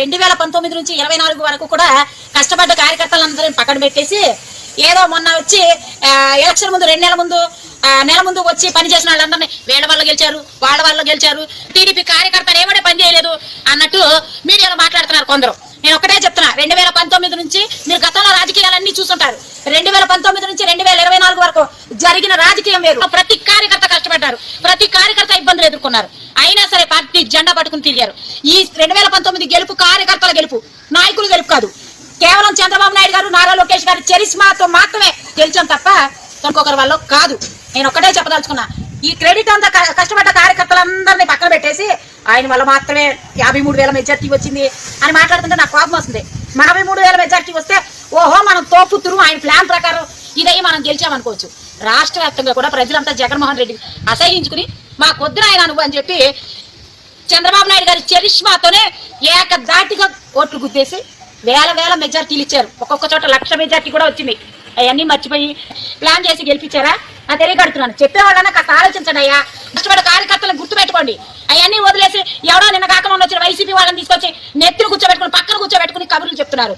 రెండు వేల పంతొమ్మిది నుంచి ఇరవై నాలుగు వరకు కూడా కష్టపడ్డ కార్యకర్తలందరినీ పక్కన పెట్టేసి ఏదో మొన్న వచ్చి ఎలక్షన్ ముందు రెండు నెలల ముందు నెల ముందు వచ్చి పని చేసిన వాళ్ళందరినీ వీళ్ళ వల్ల గెలిచారు వాళ్ళ వల్ల గెలిచారు టీడీపీ కార్యకర్తలు ఏమడే పని చేయలేదు అన్నట్టు మీడియాలో మాట్లాడుతున్నారు కొందరు. నేను ఒకటే చెప్తున్నా రెండు వేల పంతొమ్మిది నుంచి మీరు గతంలో రాజకీయాలన్నీ చూసుంటారు. రెండు వేల పంతొమ్మిది నుంచి రెండు వేల ఇరవై నాలుగు వరకు జరిగిన రాజకీయం వేరు. ప్రతి కార్యకర్త కష్టపడ్డారు ప్రతి కార్యకర్త ఇబ్బందులు ఎదుర్కొన్నారు. పార్టీ జెండా పట్టుకుని తిరిగారు. ఈ రెండు వేల పంతొమ్మిది గెలుపు కార్యకర్తల గెలుపు నాయకులు గెలుపు కాదు. కేవలం చంద్రబాబు నాయుడు గారు నారా లోకేష్ గారు చరిస్మాతో మాత్రమే గెలిచాం తప్ప కనుకొకరి వల్ల కాదు. నేను ఒకటే చెప్పదలుచుకున్నా. ఈ క్రెడిట్ అంతా కష్టపడ్డ కార్యకర్తలందరినీ పక్కన పెట్టేసి ఆయన వల్ల మాత్రమే యాభై మూడు వేల మెజార్టీ వచ్చింది అని మాట్లాడుతుంటే నాకు కోపం వస్తుంది. నలభై మూడు వేల మెజార్టీ వస్తే ఓహో మనం తోపుతురు ఆయన ప్లాన్ ప్రకారం ఇదయ్యి మనం గెలిచామనుకోవచ్చు. రాష్ట్ర వ్యాప్తంగా కూడా ప్రజలంతా జగన్మోహన్ రెడ్డి అసహించుకుని మా కొద్దున ఆయన అనుభవం అని చెప్పి చంద్రబాబు నాయుడు గారి చరిష్మాతోనే ఏకదాటిగా ఓట్లు గుద్దేసి వేల వేల మెజార్టీలు ఇచ్చారు. ఒక్కొక్క చోట లక్ష మెజార్టీ కూడా వచ్చింది. అవన్నీ మర్చిపోయి ప్లాన్ చేసి గెలిపించారా? నా తెలియగడుతున్నాను చెప్పే వాళ్ళన్నా కాస్త ఆలోచించండి అయ్యా. కష్టపడే కార్యకర్తలను గుర్తుపెట్టుకోండి. అవన్నీ వదిలేసి ఎవడో నిన్న కాక మొన్న వచ్చిన వైసీపీ వాళ్ళని తీసుకొచ్చి నెత్తిని కూర్చోబెట్టుకుని పక్కన కూర్చోబెట్టుకుని కబుర్లు చెప్తున్నారు.